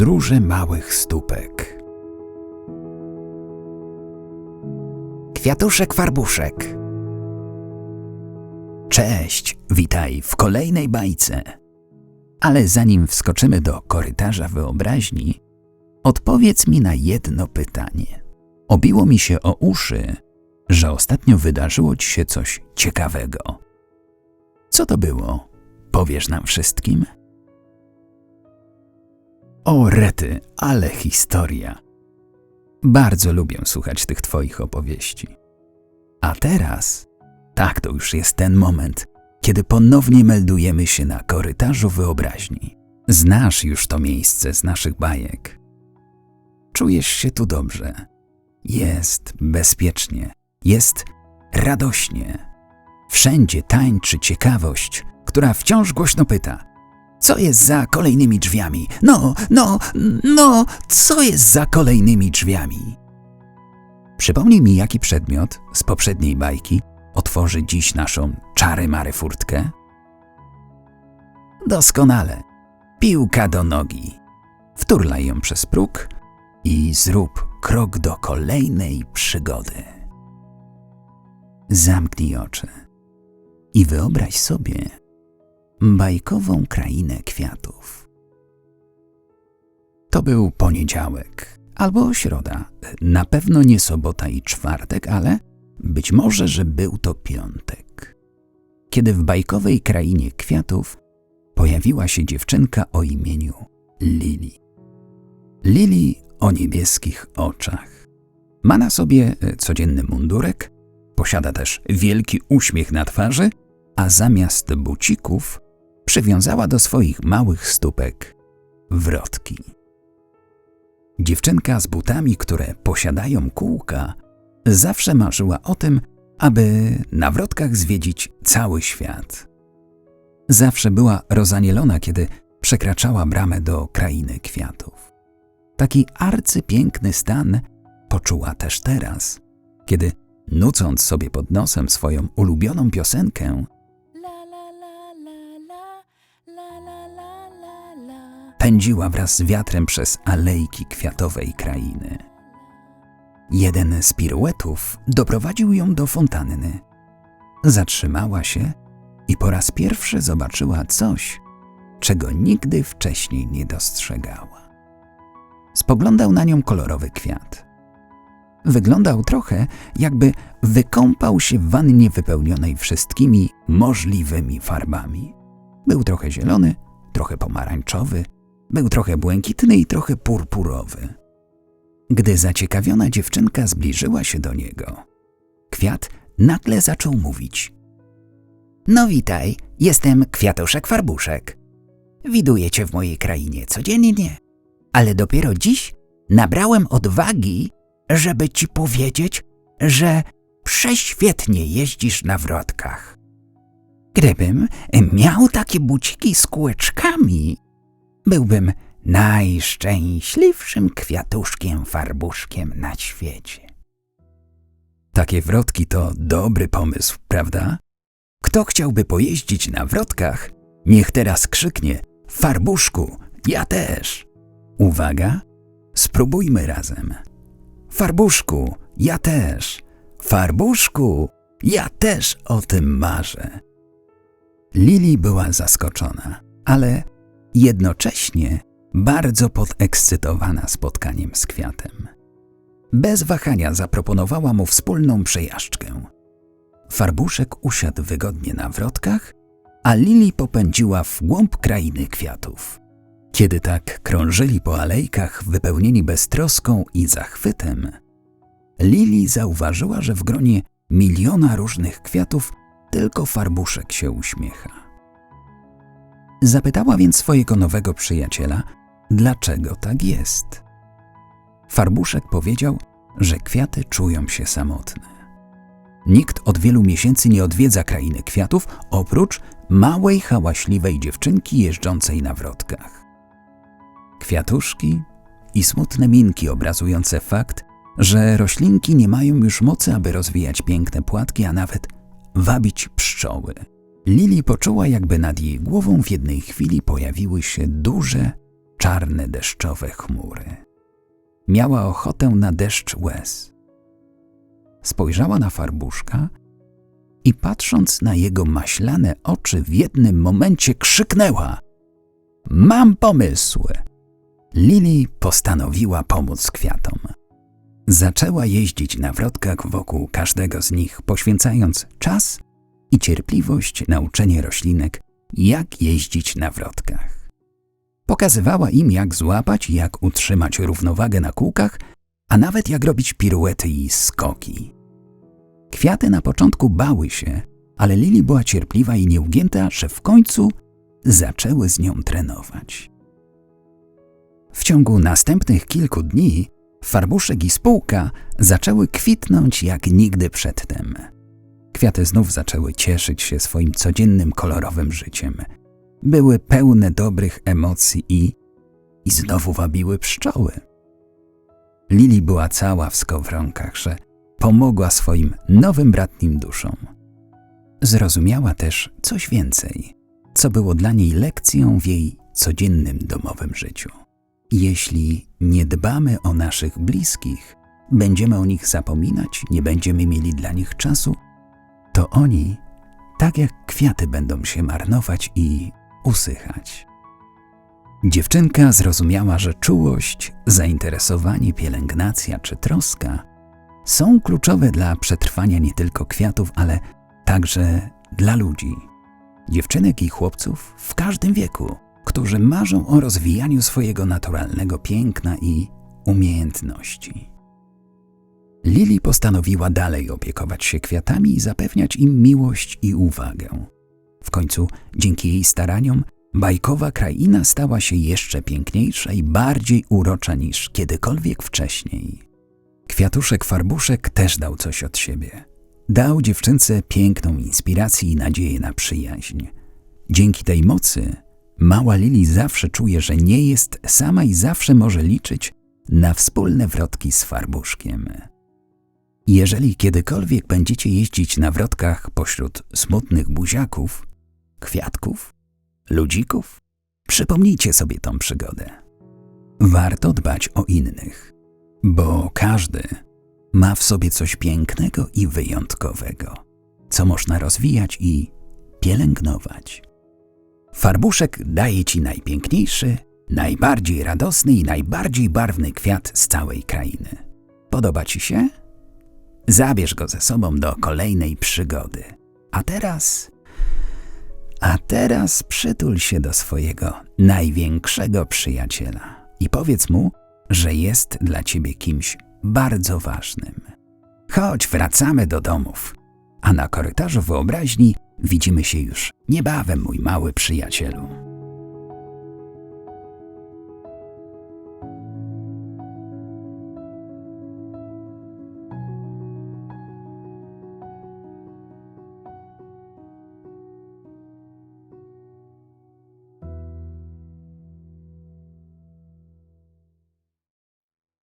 Podróże małych stópek. Kwiatuszek farbuszek. Cześć, witaj w kolejnej bajce. Ale zanim wskoczymy do korytarza wyobraźni, odpowiedz mi na jedno pytanie. Obiło mi się o uszy, że ostatnio wydarzyło ci się coś ciekawego. Co to było? Powiesz nam wszystkim? O rety, ale historia. Bardzo lubię słuchać tych twoich opowieści. A teraz, tak to już jest ten moment, kiedy ponownie meldujemy się na korytarzu wyobraźni. Znasz już to miejsce z naszych bajek. Czujesz się tu dobrze. Jest bezpiecznie, jest radośnie. Wszędzie tańczy ciekawość, która wciąż głośno pyta: Co jest za kolejnymi drzwiami? No, no, no, co jest za kolejnymi drzwiami? Przypomnij mi, jaki przedmiot z poprzedniej bajki otworzy dziś naszą czary-mary furtkę? Doskonale. Piłka do nogi. Wturlaj ją przez próg i zrób krok do kolejnej przygody. Zamknij oczy i wyobraź sobie bajkową krainę kwiatów. To był poniedziałek albo środa, na pewno nie sobota i czwartek, ale być może, że był to piątek. Kiedy w bajkowej krainie kwiatów pojawiła się dziewczynka o imieniu Lili. Lili o niebieskich oczach. Ma na sobie e, codzienny mundurek, posiada też wielki uśmiech na twarzy, a zamiast bucików przywiązała do swoich małych stópek wrotki. Dziewczynka z butami, które posiadają kółka, zawsze marzyła o tym, aby na wrotkach zwiedzić cały świat. Zawsze była rozanielona, kiedy przekraczała bramę do krainy kwiatów. Taki arcypiękny stan poczuła też teraz, kiedy, nucąc sobie pod nosem swoją ulubioną piosenkę, pędziła wraz z wiatrem przez alejki kwiatowej krainy. Jeden z piruetów doprowadził ją do fontanny. Zatrzymała się i po raz pierwszy zobaczyła coś, czego nigdy wcześniej nie dostrzegała. Spoglądał na nią kolorowy kwiat. Wyglądał trochę, jakby wykąpał się w wannie wypełnionej wszystkimi możliwymi farbami. Był trochę zielony, trochę pomarańczowy, był trochę błękitny i trochę purpurowy. Gdy zaciekawiona dziewczynka zbliżyła się do niego, kwiat nagle zaczął mówić. No witaj, jestem kwiatuszek farbuszek. Widuję cię w mojej krainie codziennie, ale dopiero dziś nabrałem odwagi, żeby ci powiedzieć, że prześwietnie jeździsz na wrotkach. Gdybym miał takie buciki z kółeczkami, byłbym najszczęśliwszym kwiatuszkiem farbuszkiem na świecie. Takie wrotki to dobry pomysł, prawda? Kto chciałby pojeździć na wrotkach, niech teraz krzyknie: Farbuszku, ja też! Uwaga, spróbujmy razem. Farbuszku, ja też! Farbuszku, ja też o tym marzę. Lili była zaskoczona, ale jednocześnie bardzo podekscytowana spotkaniem z kwiatem. Bez wahania zaproponowała mu wspólną przejażdżkę. Farbuszek usiadł wygodnie na wrotkach, a Lili popędziła w głąb krainy kwiatów. Kiedy tak krążyli po alejkach wypełnieni beztroską i zachwytem, Lili zauważyła, że w gronie miliona różnych kwiatów tylko farbuszek się uśmiecha. Zapytała więc swojego nowego przyjaciela, dlaczego tak jest. Farbuszek powiedział, że kwiaty czują się samotne. Nikt od wielu miesięcy nie odwiedza krainy kwiatów, oprócz małej, hałaśliwej dziewczynki jeżdżącej na wrotkach. Kwiatuszki i smutne minki obrazujące fakt, że roślinki nie mają już mocy, aby rozwijać piękne płatki, a nawet wabić pszczoły. Lili poczuła, jakby nad jej głową w jednej chwili pojawiły się duże, czarne deszczowe chmury. Miała ochotę na deszcz łez. Spojrzała na farbuszka i patrząc na jego maślane oczy w jednym momencie krzyknęła: Mam pomysł! Lili postanowiła pomóc kwiatom. Zaczęła jeździć na wrotkach wokół każdego z nich, poświęcając czas i cierpliwość na uczenie roślinek, jak jeździć na wrotkach. Pokazywała im, jak złapać jak utrzymać równowagę na kółkach, a nawet jak robić piruety i skoki. Kwiaty na początku bały się, ale Lili była cierpliwa i nieugięta, że w końcu zaczęły z nią trenować. W ciągu następnych kilku dni farbuszek i spółka zaczęły kwitnąć jak nigdy przedtem. Kwiaty znów zaczęły cieszyć się swoim codziennym kolorowym życiem. Były pełne dobrych emocji i, i znowu wabiły pszczoły. Lili była cała w skowronkach, że pomogła swoim nowym bratnim duszom. Zrozumiała też coś więcej, co było dla niej lekcją w jej codziennym domowym życiu. Jeśli nie dbamy o naszych bliskich, będziemy o nich zapominać, nie będziemy mieli dla nich czasu, to oni, tak jak kwiaty, będą się marnować i usychać. Dziewczynka zrozumiała, że czułość, zainteresowanie, pielęgnacja czy troska są kluczowe dla przetrwania nie tylko kwiatów, ale także dla ludzi, dziewczynek i chłopców w każdym wieku, którzy marzą o rozwijaniu swojego naturalnego piękna i umiejętności. Lili postanowiła dalej opiekować się kwiatami i zapewniać im miłość i uwagę. W końcu, dzięki jej staraniom, bajkowa kraina stała się jeszcze piękniejsza i bardziej urocza niż kiedykolwiek wcześniej. Kwiatuszek Farbuszek też dał coś od siebie. Dał dziewczynce piękną inspirację i nadzieję na przyjaźń. Dzięki tej mocy mała Lili zawsze czuje, że nie jest sama i zawsze może liczyć na wspólne wrotki z Farbuszkiem. Jeżeli kiedykolwiek będziecie jeździć na wrotkach pośród smutnych buziaków, kwiatków, ludzików, przypomnijcie sobie tą przygodę. Warto dbać o innych, bo każdy ma w sobie coś pięknego i wyjątkowego, co można rozwijać i pielęgnować. Farbuszek daje ci najpiękniejszy, najbardziej radosny i najbardziej barwny kwiat z całej krainy. Podoba ci się? Zabierz go ze sobą do kolejnej przygody. A teraz. A teraz przytul się do swojego największego przyjaciela i powiedz mu, że jest dla ciebie kimś bardzo ważnym. Chodź, wracamy do domów. A na korytarzu wyobraźni widzimy się już niebawem, mój mały przyjacielu.